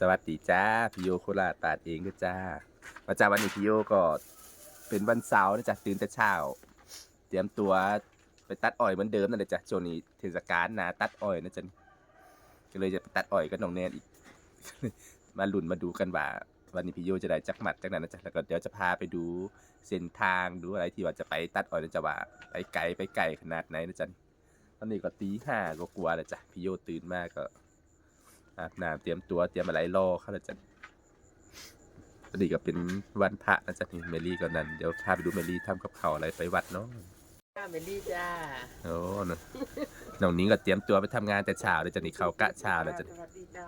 สวัสดีจ้าพี่โยโคราชตาดเองด้วยจ้ามาจากวันนี้พี่โยก็เป็นวันเสาร์นะจ๊ะตื่นแต่เช้า เตรียมตัวไปตัดอ้อยเหมือนเดิมนั่นแหละจ้ะช่วงนี้เทศกาลนะตัดอ้อยนะจ๊ะก็เลยจะไปตัดอ้อยกับน้องแนนอีก มาลุ้นมาดูกันว่าวันนี้พี่โยจะได้จักหมัดจักนั้นนะจ๊ะแล้วก็เดี๋ยวจะพาไปดูเส้นทางดูอะไรที่ว่าจะไปตัดอ้อยนะจ๊ะว่าไปไกลไปไกลขนาดไหนนะจ๊ะตอนนี้ก็ตีห้ากกลัวาๆแล้วจ้ะพี่โยตื่นมากก็ อาบน้ำเตรียมตัวเตรียมอะไรรอเขาแล้วจ้ะพอดีก็เป็นวันพระนะจ๊ะนี่เมลี่ก็นั่นเดี๋ยวพาไปดูเมลี่ทำกับเขาวอะไรไปวัดเนาะจ้าเมลี่จ้าโอ้นนน้องนิ้งก็เตรียมตัวไปทำงานแต่เช้าเลยจ้ะนี่เขากะเช้าแล้วจ้ะสวัสดีจ้า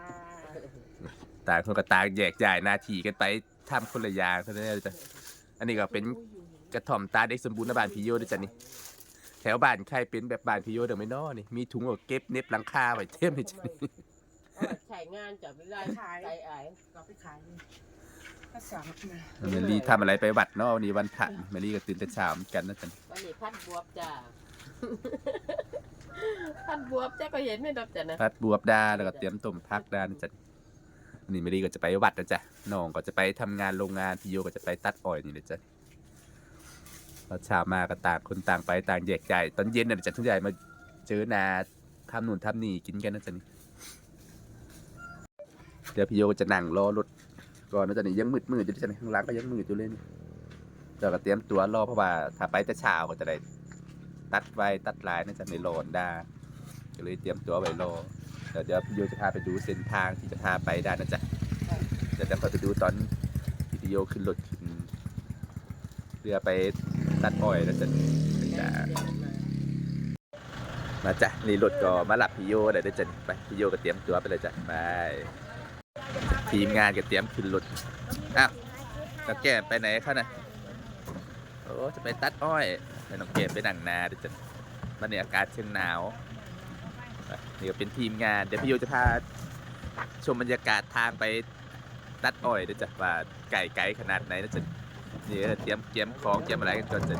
ต่างคนก็ต่างแยกย้ายหน้าที่กันไปทำคนละอย่างเท่านั้นเลยจ้ะอันนี้ก็เป็นกระถ่อมตาเด็กสมบูรณ์ในบ้านพี่โยด้วยจ้ะนี่แถวบ้านใครเป็นแบบบ้านพี่โยเดี๋ยวไม่นอนี่มีถุงเอาเก็บเน็บหลังคาไว้เต็มเลยจ้ะนี่ ใช้งานจับเวลาขายไอ้ก็ไปขายเลยก็สั่งมาเมลี่ทำอะไรไปวัดเนาะวันนี้วันพระเมลี่ก็ตื่นแต่เช้าเหมือนกันนะจ๊ะวันนี้พัดบวบจ้า พัดบวบจ้าก็เห็นไม่ดอกจ้ะนะ พัดบวบดาแล้วก็เตรียมต้มพักดานะจ๊ะวันนี้เมลี่ก็จะไปวัดนะจ๊ะน้องก็จะไปทำงานโรงงานพี่โยก็จะไปตัดอ้อยนี่นะจ๊ะพอเช้ามาก็ต่างคนต่างไปต่างแยกย้ายตอนเย็นน่ะจะทุกใหญ่มาเจอนาทำนู่นทำนี่กินกันนะจ๊ะนี่เดี๋ยวพี่โยก็จะนั่งรอรถก่อนนะจ๊ะนี่ยังมืดมืดอยู่จ๊ะนี่ข้างหล่างก็ยังมืดอยู่เลยนี่เดี๋ยวก็เตรียมตัวรอเพราะว่าถ้าไปแต่เช้าก็จะได้ตัดไว้ตัดลายนะจ๊ะในโลนได้ก็เลยเตรียมตัวไว้รอเดี๋ยวเดี๋ยวพี่โยจะพาไปดูเส้นทางที่จะพาไปได้นะจ๊ะเดี๋ยวจะพาไปดูตอนพี่โยขึ้นรถขึ้นเรือไปตัดอ้อยนะจ๊ะจ้ะมาจ้ะนี่รถก็มาหลับพี่โยได้เลยนะจ๊ะไปพี่โยก็เตรียมตัวไปเลยจ้ะไป ทีมงานก็เตรียมขึ้นรถอ้าวน้องแก้มไปไหนคะน่ะโอ้จะไปตัดอ้อยให้น้องแก้มไปนั่งนาเดี๋ยวจะมันเนี่ยอากาศเชิงหนาวนี่ก็เป็นทีมงาน เดี๋ยวพี่โยจะพาชมบรรยากาศทางไปตัดอ้อยนะจ๊ะว่าไก่ไก่ขนาดไหนนะจ๊ะนี่ก็เตรียมเตรียมของเตรียมอะไรกันก่อนจะ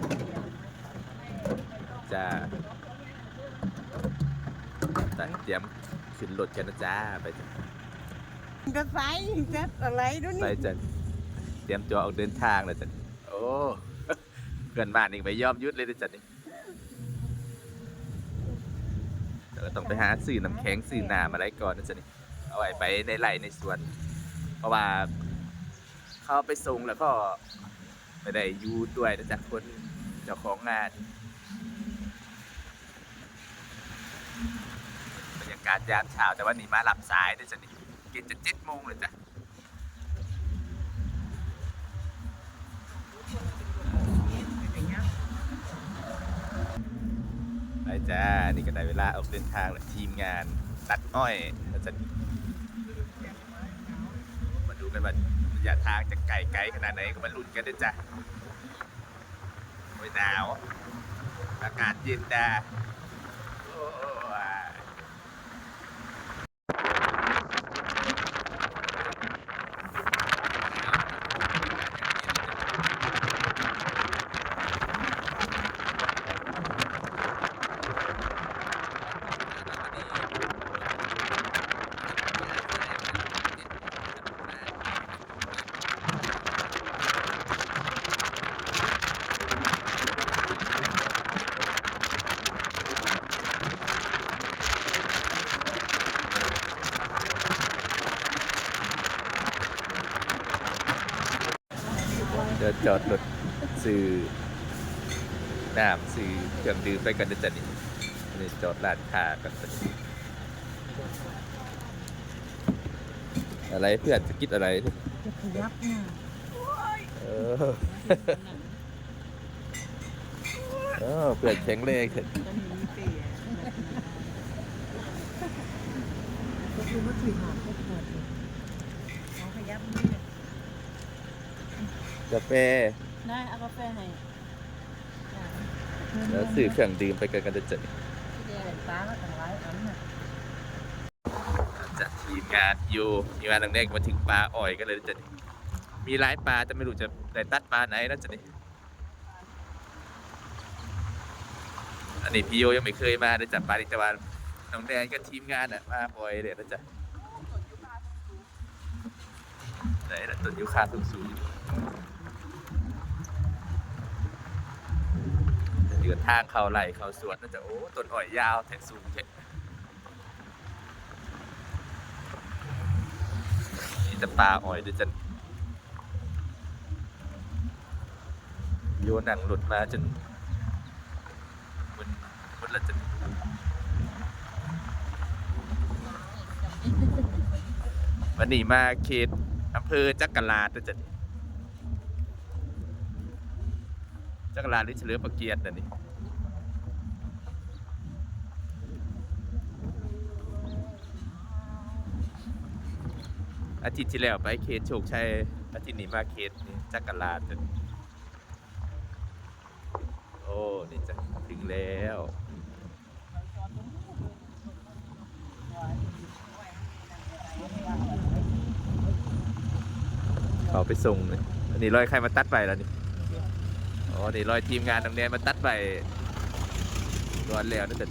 จะเตรียมขึ้นรถกันนะจ๊ะไปจ้ะ ก็ไซจะอะไรด้วยไปนี่จ้ะเตรียมตัวออกเดินทางแล้วจ้ะโอ้เพื่อนบ้านอีกไปยอมยุดเลยนะจ๊ะนี่เดี๋ยวก็ต้องไปหาซื้อน้ำแข็งซื้อน้ำอะไรก่อนนะจ๊ะนี่เอาไว้ไปในไร่ในสวน เพราะว่าเขาไปส่งแล้วก็ไม่ได้ยูด้วยนะจ๊ะคนเจ้าของงานบรรยากาศยามเช้าแต่ว่านี่มาหลับสายด้วยจ้ะนี่ กินจะเจ็ดโมงเลยจ้ะไปจ้า นี่ก็ได้เวลาออกเดินทางแล้วทีมงานตัดอ้อยนะจ๊ะมาดูกันว่าระยะทางจะไกลไกลขนาดไหนก็มาลุ้นกันด้วยจ้ะโอ้ยหนาว อากาศเย็นดา จอดรถซื้อน้ำซื้อเครื่องดื่มไปกันนะจ๊ะนี่นี่จอดร้านค้ากันจ้ะอะไรเพื่อนจะคิดอะไรจะขยับเนี่ยเออ เออเพื่อนแข็งแรงเถอะจะมีเปียก็คือว่าถือหอมก็ปวดเลยเอาขยับนี่ กาแฟได้เอากาแฟให้แล้วซื้อเครื่องดื่มไปกันกันนะจ๊ะนี่ที่เดียวตาแล้วต่างหลายอันน่ะจัดทีมงานอยู่ทีมงานตั้งแรกมาถึงปลาอ้อยกันเลยนะจ๊ะนี่มีหลายปลาแต่ไม่รู้จะได้ตัดปลาไหนนะจ๊ะนี่อันนี้พี่โยยังไม่เคยมาได้จับปลาในตะวันน้องแดงก็ทีมงานอะมาบ่อยเลยนะจ๊ะต้นยูคาสูงสูงืนทางเข้าไร่เข้าสวนน่าจะโอ้ต้นอ้อยยาวแถสูงแท้นี่แต่ปลาอ้อยด้วยจันโยนหนังหลุดมาจนมันมันละจนวันนี้มาเขตอำเภอจักราดนะจ๊ะ จักราหรือเฉลิมพระเกียรตินะนี่อาทิตย์ที่แล้วไปเขตโชคชัยอาทิตย์นี้มาเขตนี่จักราดจ้ะโอ้ นี่จะถึงแล้วเขาไปส่งเลยอันนี้รอยใครมาตัดไปแล้วนี่ อ๋อนี่รอยทีมงานตรงนี้มาตัดไปก่อนแล้วนั่นแต่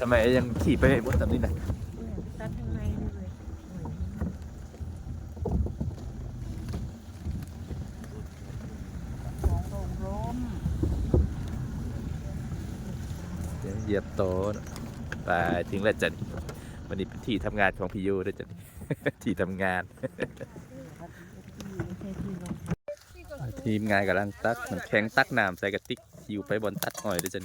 ทำไมยังขี่ไปบนแบบนี้นะ ตัดข้างในนี่เลยของโรงร่ม เดี๋ ยวเหยียบโตไปถึงแล้วจันวันนี้เป็นที่ทำงานของพี่ยูด้วยจันที่ทำงานไม่ใช่ที่ลงทีมงานกำลังตักแข็งตักน้ำใส่กระติกหิวไปบนตัดอ้อยด้วยจัน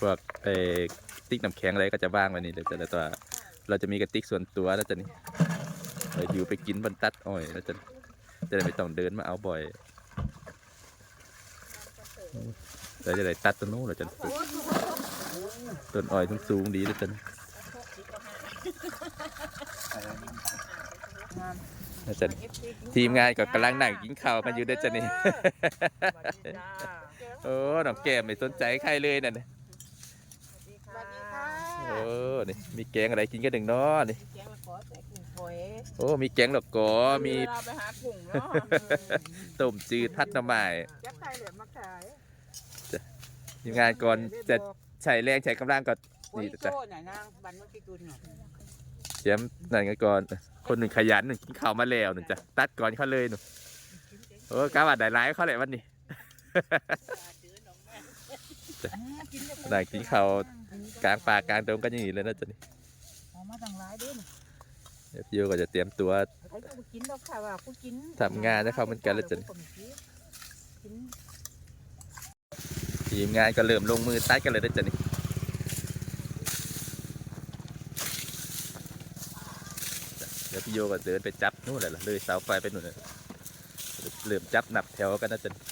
พวกเออติ๊กน้ำแข็งอะไรก็จะว่างไว้นี่เดี๋ยวแต่ตัวเราจะมีกระติกส่วนตัวแล้วจันนี่เราอยู่ไปกินบนตัดอ้อยแล้วจันจะได้ไม่ต้องเดินมาเอาบ่อย เราจะได้ตัดต้นนู้นแล้วจันต้นอ้อยสูงดีแล้วจันแล้วจันทีมงานก็กำลังนั่งกินข้าวกันอยู่ด้วยจ้ะนี่โอ้หนองแก้มไม่สนใจใครเลยนั่นน่ะสวัสดีค่ะโอ้นี่มีแกงอะไรกินกันหนึ่งเนาะนี่โอ้มีแกงหลอกกอมีต้มจืดทัดน้ำไม้ยักษ์ไทยเหลือมาขาย ทีมงานก่อนจะใช้แรงใช้กำลังก็นี่นี่จ้ะจ้ะน่ะนางบันมักกิกุลน่ะเตรียมนั่นกันก่อน คนหนึ่งขยันหนึ่งกินข้าวมาแล้วหนึ่งจ้ะตัดก่อนเขาเลยหนูโอ้กาว่าได้ร้ายเขาเลยวันนี้นั่งกินข้าวกลางป่ากลางดงกันอย่างนี้เลยนะจ๊ะนี่ออกมาต่างหลายเด้อนี่เดี๋ยวพี่โยก็จะเตรียมตัวใครก็บ่กินดอกค่ะว่าผู้กินทำงานให้เขาเหมือนกันแล้วจ้ะกิน ทีมงานก็เริ่มลงมือตัดกันเลยนะจ๊ะนี่เดี๋ยวพี่โยก็เดินไปจับนู่นเลยล่ะเลยเสาไฟไปนู่นเลยเริ่มจับนับแถวกันนะจ๊ะนี่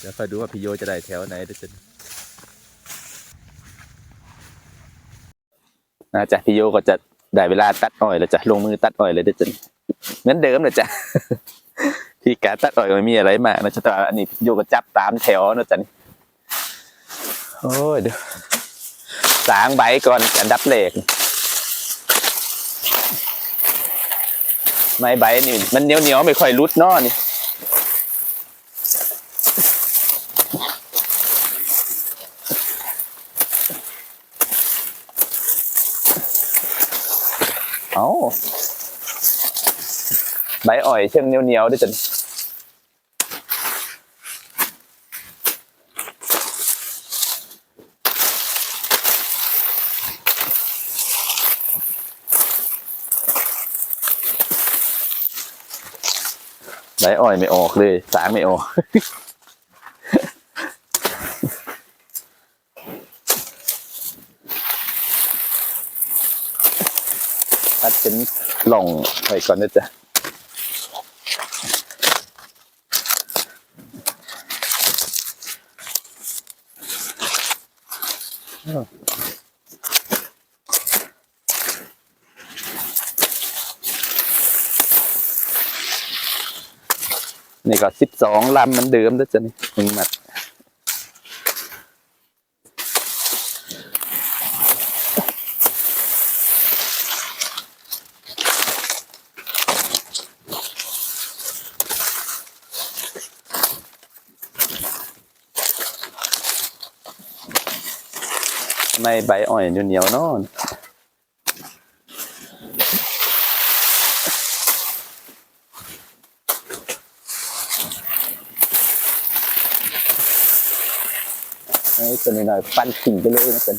เดี๋ยวคอยดูว่าพี่โยจะได้แถวไหนนะจ๊ะ นะจ๊ะพี่โยก็จะได้เวลาตัดอ้อยแล้วจ้ะลงมือตัดอ้อยเลยนะจ๊ะเหมือนเดิมเลยจ้ะที่การตัดอ้อยไม่มีอะไรมากนะจ๊ะแต่อันนี้พี่โยก็จับตามแถวนะจ๊ะนี่โอ้ยเดี๋ยวสางใบก่อนอันดับแรกไม้ใบนี่มันเหนียวเหนียวไม่ค่อยรุดนาะนี่ เอาใบอ่อยเชื่องเหนียวๆด้วยจันใบอ่อยไม่ออกเลย สางไม่ออก ตัดเป็นห ล่องไว้ก่อนนะจ๊ะนี่ก็สิบสองลำมันเดิมแล้วจ้ะนี่หนึ่งหมัด ไม่ใบอ่อยเหนียวๆนอนให้ตัวนหน่อยปั้นขิงไปเลยนะเป็น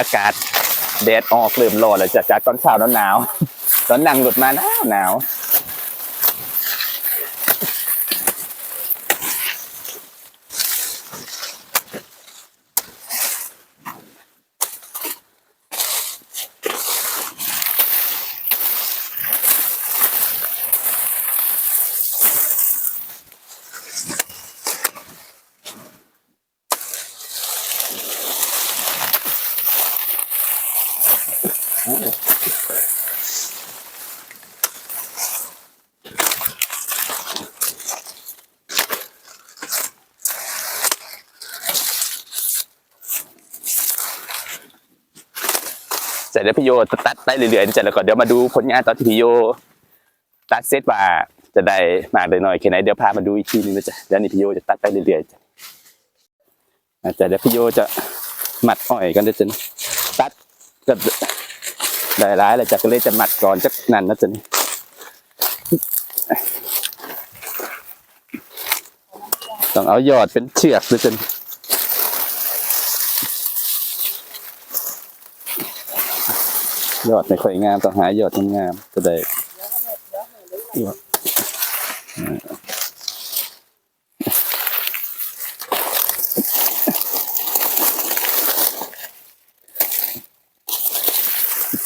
อากาศแดดออกเริ่มร้อนแล้วจ้ะจากตอนเช้าหนาวๆตอนนั่งรถมาหนาวหนาว ร็จแล้วพี่โยจะตัดไปเรื่อยๆนะจ้ะแล้วก็เดี๋ยวมาดูผลงานตอนที่พี่โยตัดเซตว่าจะได้มากได้น้อยแค่ไหนเดี๋ยวพามาดูอีกทีนึงนะจ๊ะเดี๋ยวนี้พี่โยจะตัดไปเรื่อยๆจ้ะอาจจะเดี๋ยวพี่โยจะหมัดอ้อยกันนะจ๊ะตัดก็ได้ร้ายแล้วจ้ะก็เลยจะหมัดก่อนจักนั่นนะจ๊ะนี่ต้องเอายอดเป็นเชือกนะจ๊ะ ยอดไม่ค่อยงามต้องหายอดงามๆก็ได้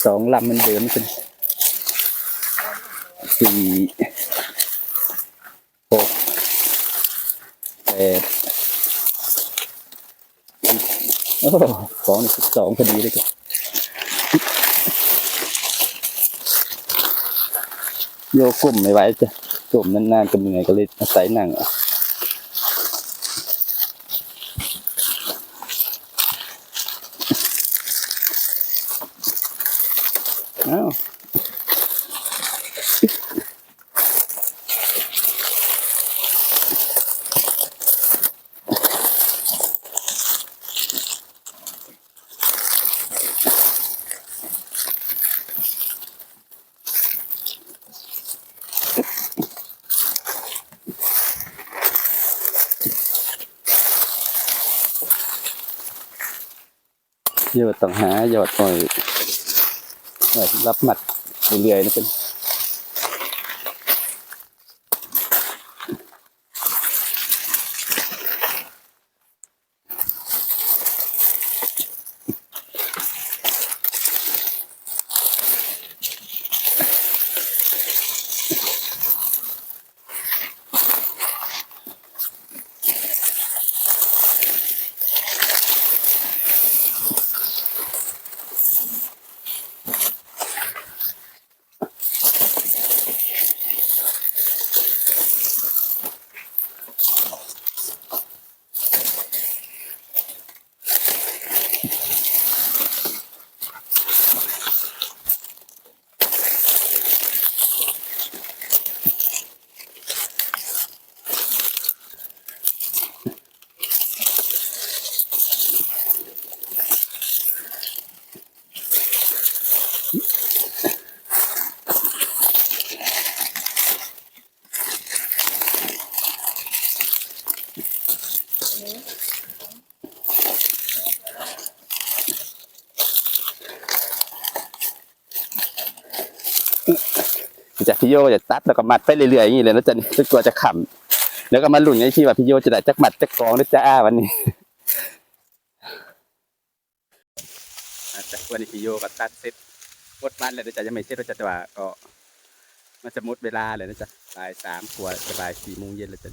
สองลำมันเดิมเป็นสี่หกแปดโอ้ของสิบสองพอดีเลยกัน โยกกลุ่มไม่ไหวจ้ะกลุ่มนานๆก็เหนื่อยก็เลยอาศัยนั่ง ยอดต่างหายอดอ่อยรับหมัดเรื่อยๆนะเป็น พี่โยจะตัดแล้วก็มัดไปเรื่อยๆอย่างนี้เลยนะจ๊ะจะกลัวจะขำแล้วก็มาหลุ้นไอ้ที่ว่าพี่โยจะได้จักหมัดจักกองหรือจะอ้าวันนี้จากวันนี้พี่โยก็ตัดเสร็จวดมันเลยนะจ๊ะยังไม่เสร็ล้วจ๊ะแต่ว่าก็มันจะหมดเวลาเลยนะจ๊ะบ่ายสามกว่าจะบ่ายสี่โมงเย็นแล้วจ๊ะ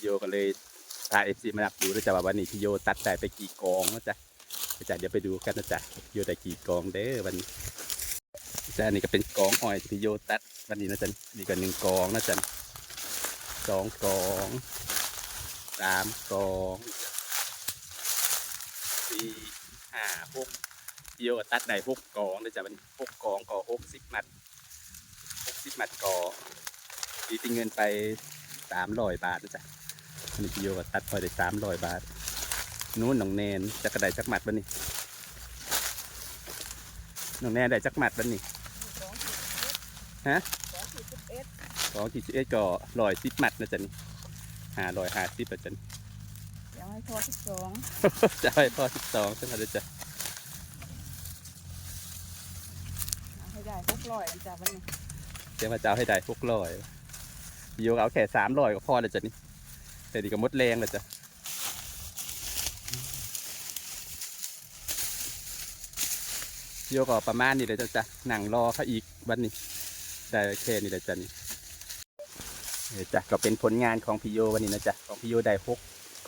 โยก็เลยพาเอฟซีมาดับดูนะจ๊ะว่าวันนี้พี่โยตัดได้ไปกี่กองนะจ๊ะจ๊ะเดี๋ยวไปดูกันนะจ๊ะโยได้กี่กองเด้อวันนี้ จ้ะอันนี้ก็เป็นกองอ้อยที่พี่โยตัดวันนี้นะจ๊ะนี่ก็หนึ่งกองนะจ๊ะสองกองสามกองสี่ห้าหกพิโยตัดได้หกกองนะจ๊ะวันนี้หกกองก็หกสิบมัดหกสิบมัดก็ตีเป็นเงินไปสามร้อยบาทนะจ๊ะนี่โยตัดพอได้สามร้อยบาทนู้นหนองแนนจะกระไดจักหมัดวันนี้ น้องแนนได้จักหมัดวันนี้ฮะสองสี่สิบเอ็ดก็ร้อยสิบหมัดนะจ๊ะนี่ห้าร้อยห้าสิบนะจ๊ะนี่ยังไม่พอสิบสองจะให้พอสิบสองใช่ไหมจ๊ะให้ได้หกร้อยจากวันนี้เดี๋ยวมาจะเอาให้ได้พวกร้อยพี่โยก็เอาแค่สามร้อยก็พอแล้วจ๊ะนี่แต่ดีก็หมดแรงแล้วจ้ะ โยก็ประมาณนี้เลยจ้ะจ้ะหนังรอเขาอีกวันนี้ ได้แค่นี้เลยจ้ะนี่เจ้ะก็เป็นผลงานของพี่โยวันนี้นะจ๊ะของพี่โยได้หก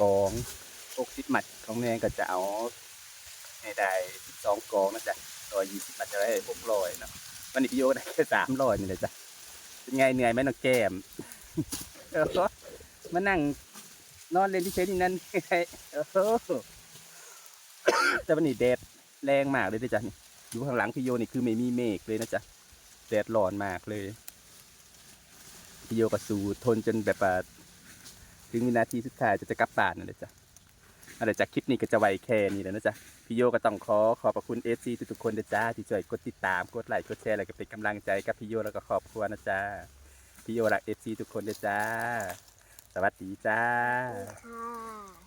กองหกสิบหมัดของแนนก็จะเอาให้ได้สิบสองกองนะจ๊ะร้อยี่สิบหมัดจะได้หกร้อยเนาะวันนี้พี่โยได้แค่สามร้อยนี่เลยจ้ะเป็นไงเหนื่อยไหมน้องแก้มเออมานั่งนอนเล่นที่เชนนี่นั่นไงเออแต่วันนี้แดดแรงมากเลยจ๊ะนี่ อยู่ข้างหลังพี่โยนี่คือไม่มีเมฆเลยนะจ๊ะแดดร้อนมากเลยพี่โยก็สู้ทนจนแบบว่าถึงวินาทีสุดท้ายจะจะกลับบ้านนั่นแหละจ้ะอะไรจากคลิปนี้ก็จะไวแค่นี้แล้วนะจ๊ะพี่โยก็ต้องขอขอบพระคุณเอฟซีทุกๆคนนะจ๊ะที่ช่วยกดติดตามกดไลค์กดแชร์อะไรก็เป็นกำลังใจกับพี่โยแล้วก็ครอบครัวนะจ๊ะพี่โยรักเอฟซีทุกคนนะจ๊ะสวัสดีจ้า ค่ะ